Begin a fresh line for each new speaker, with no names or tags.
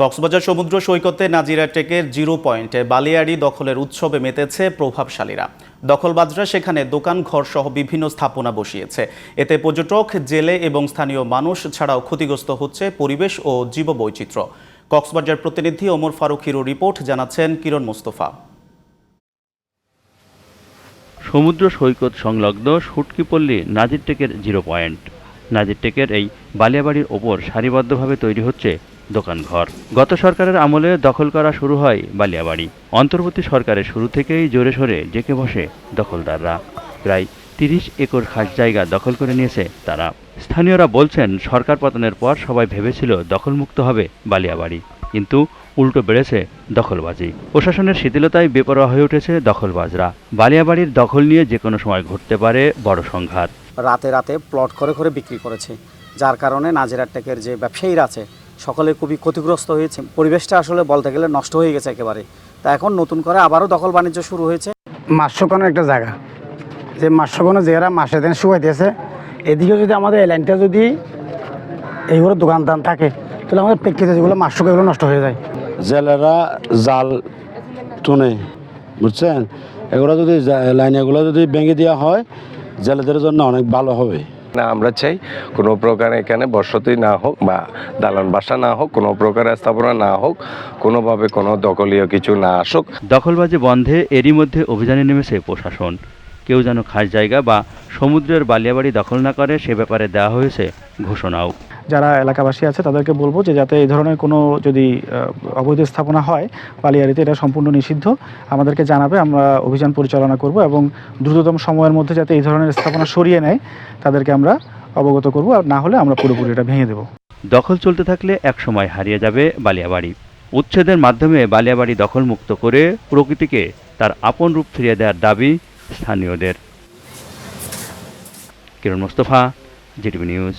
কক্সবাজার সমুদ্র সৈকতে নাজিরা টেকের জিরো পয়েন্টে বালিয়াড়ি দখলের উৎসবে মেতেছে প্রভাবশালীরা। দখলবাজরা সেখানে দোকান ঘর সহ বিভিন্ন স্থাপনা বসিয়েছে। এতে পর্যটক, জেলে এবং স্থানীয় মানুষ ছাড়াও ক্ষতিগ্রস্ত হচ্ছে পরিবেশ ও জীববৈচিত্র্য। কক্সবাজার প্রতিনিধি ওমর ফারুক হিরো রিপোর্ট জানাচ্ছেন কিরণ মোস্তফা।
সমুদ্র সৈকত সংলগ্ন সুটকিপল্লী নাজিরটেকের জিরো পয়েন্ট। নাজির টেকের এই বালিয়াবাড়ির ওপর সারিবদ্ধভাবে তৈরি হচ্ছে দোকানঘর। গত সরকারের আমলে দখল করা শুরু হয় বালিয়াবাড়ি। অন্তর্বর্তী সরকারের শুরু থেকেই জোরে সোরে জেঁকে বসে দখলদাররা। প্রায় তিরিশ একর খাস জায়গা দখল করে নিয়েছে তারা। স্থানীয়রা বলছেন, সরকার পতনের পর সবাই ভেবেছিল দখলমুক্ত হবে বালিয়াবাড়ি। কিন্তু উল্টো বেড়েছে দখলবাজি। প্রশাসনের শিথিলতায় বেপরোয়া হয়ে উঠেছে দখলবাজরা। বালিয়াবাড়ির দখল নিয়ে যে কোনো সময় ঘটতে পারে বড় সংঘাত।
রাতে রাতে প্লট করে করে বিক্রি করেছে। যার কারণে নাজিরার টেকের যে ব্যবসায়ীরা আছে সকলে খুবই ক্ষতিগ্রস্ত হয়েছে। পরিবেশটা আসলে বলতে গেলে নষ্ট হয়ে গেছে একেবারে। তা এখন নতুন করে আবারও দখল বাণিজ্য শুরু হয়েছে।
মাছ শুকানোর একটা জায়গা। যে মাছ শুকানো জায়গাটা মাসে দিন শুকাইতেছে। এদিকে যদি আমাদের এই লাইনটা যদি এইগুলো দোকান দান থাকে তাহলে আমাদের প্রেক্ষিতে যেগুলো মাছ শুকাইগুলো নষ্ট হয়ে যায়।
জেলেরা জাল টুনে বুঝছেন? এগুলো যদি লাইন এগুলো যদি ভেঙে দেওয়া হয় জেলেদের জন্য অনেক ভালো হবে।
না, আমরা চাই কোনো প্রকার এখানে বসতি না হোক বা দালান বাসা না হোক, কোনো প্রকার স্থাপনা না হোক, কোনোভাবে কোনো দখলীয় কিছু না আসুক।
দখলবাজি বন্ধে এরই মধ্যে অভিযানে নেমেছে প্রশাসন। কেউ যেন খাস জায়গা বা সমুদ্রের বালিয়াবাড়ি দখল না করে সে ব্যাপারে দেওয়া হয়েছে ঘোষণাও।
যারা এলাকাবাসী আছে, তাদেরকে বলব যে যাতে এই ধরনের কোনো যদি অবৈধ স্থাপনা হয় পালিয়ারিতে এটা সম্পূর্ণ নিষিদ্ধ। আমাদেরকে জানাবে, আমরা অভিযান পরিচালনা করব এবং দ্রুততম সময়ের মধ্যে যাতে এই ধরনের স্থাপনা সরিয়ে নেয়, তাদেরকে আমরা অবগত করব। আর না হলে আমরা পুরোপুরি এটা ভেঙে দেবো।
দখল চলতে থাকলে একসময় হারিয়ে যাবে বালিয়াবাড়ি। উচ্ছেদের মাধ্যমে বালিয়াবাড়ি দখলমুক্ত করে প্রকৃতিকে তার আপন রূপ ফিরিয়ে দেওয়ার দাবি স্থানীয়দের। Kiran Mostafa, GTV news.